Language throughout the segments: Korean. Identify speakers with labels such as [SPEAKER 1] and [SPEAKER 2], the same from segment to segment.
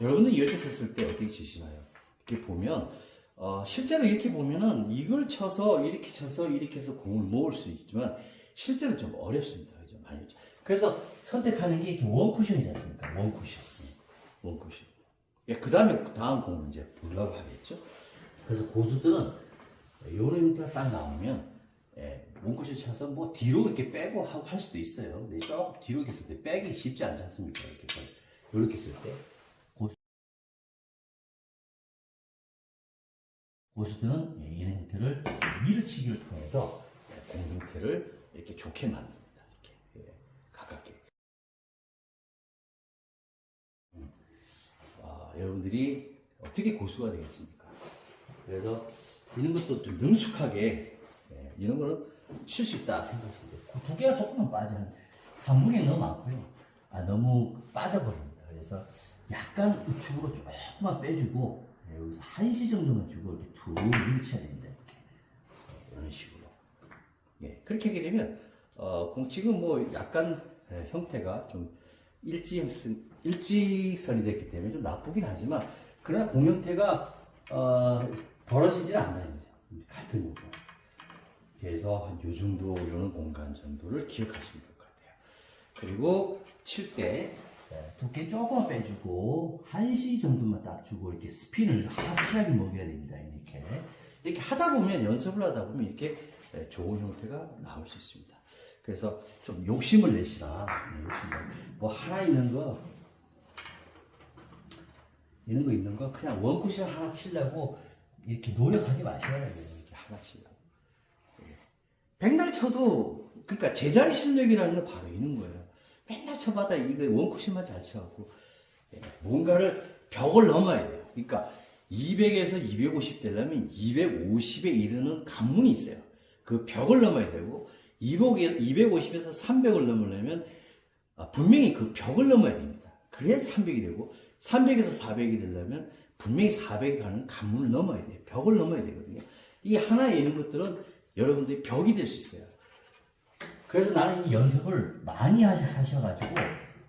[SPEAKER 1] 여러분들 이렇게 쳤을 때 어떻게 치시나요? 이렇게 보면 어, 실제로 이렇게 보면은 이걸 쳐서 이렇게 쳐서 이렇게 해서 공을 모을 수 있지만 실제로 좀 어렵습니다. 그죠? 많이. 그래서 선택하는 게 이렇게 원 쿠션이지 않습니까? 원 쿠션. 예, 원쿠션. 예, 그 다음에 다음 공은 이제 보려고 하겠죠. 그래서 고수들은 이런 형태가 딱 나오면 예, 원쿠션 쳐서 뭐 뒤로 이렇게 빼고 하고 할 수도 있어요. 근데 조금 뒤로 이렇게 했을 때 빼기 쉽지 않지 않습니까? 이렇게 이렇게 했을 때 고수들은 예, 이런 형태를 밀어치기를 통해서 예, 공 형태를 이렇게 좋게 만듭니다. 이렇게 예, 가깝게. 음, 아, 여러분들이 어떻게 고수가 되겠습니까? 그래서 이런 것도 좀 능숙하게 예, 이런 거는 칠 수 있다 생각하시면 돼요. 그두 개가 조금만 빠져 한 3분의 너무 많고요. 아 너무 빠져버립니다. 그래서 약간 우측으로 조금만 빼주고 예, 여기서 한 시 정도만 주고 이렇게 툭 밀쳐야 됩니다. 이렇게 예, 이런 식으로. 예, 그렇게 하게 되면 어, 공 지금 뭐 약간 예, 형태가 좀 일직선, 일직선이 됐기 때문에 좀 나쁘긴 하지만 그러나 공 형태가 어, 벌어지질 않나요? 같은 거고. 그래서 한 요 정도 이런 공간 정도를 기억하시면 될 것 같아요. 그리고 칠 때 두께 조금 빼주고 한시 정도만 딱 주고 이렇게 스핀을 확실하게 먹여야 됩니다. 이렇게 이렇게 하다 보면 연습을 하다 보면 이렇게 예, 좋은 형태가 나올 수 있습니다. 그래서 좀 욕심을 내시라. 예, 욕심을. 뭐 하나 있는 거 이런 거 있는 거 그냥 원쿠션 하나 치려고 이렇게 노력하지 마셔야 돼요. 이렇게 하나 치려고. 백날 쳐도 그러니까 제자리 실력이라는 건 바로 이런 거예요. 쳐봐다 이거 원쿠션만 잘 쳐갖고 예, 뭔가를 벽을 넘어야 돼요. 그러니까 200에서 250 되려면 250에 이르는 관문이 있어요. 그 벽을 넘어야 되고 250에서 300을 넘으려면 아, 분명히 그 벽을 넘어야 됩니다. 그래야 300이 되고 300에서 400이 되려면 분명히 400이 가는 관문을 넘어야 돼요. 벽을 넘어야 되거든요. 이 하나에 있는 것들은 여러분들이 벽이 될 수 있어요. 그래서 나는 이 연습을 많이 하- 하셔가지고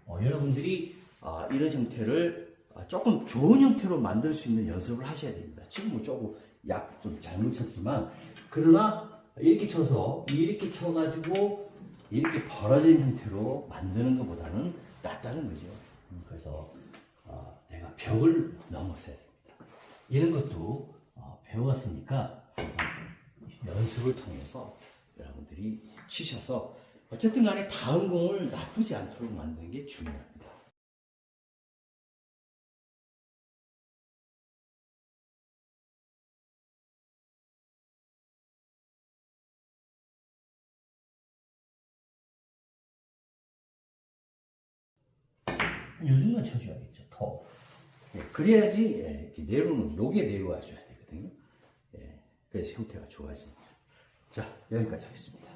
[SPEAKER 1] 어, 여러분들이 아, 이런 형태를 아, 조금 좋은 형태로 만들 수 있는 연습을 하셔야 됩니다. 지금은 조금 약 좀 잘못 쳤지만 그러나 이렇게 쳐서 이렇게 쳐가지고 이렇게 벌어진 형태로 만드는 것보다는 낫다는 거죠. 음, 그래서 어, 내가 벽을 넘어서야 됩니다. 이런 것도 어, 배웠으니까 연습을 통해서 여러분들이 치셔서 어쨌든 간에 다음 공을 나쁘지 않도록 만드는 게 중요합니다. 요즘은 쳐줘야겠죠, 더. 예, 그래야지 예, 이렇게 내려오는 요게 내려와 줘야 되거든요. 예, 그래서 형태가 좋아집니다. 자, 여기까지 하겠습니다.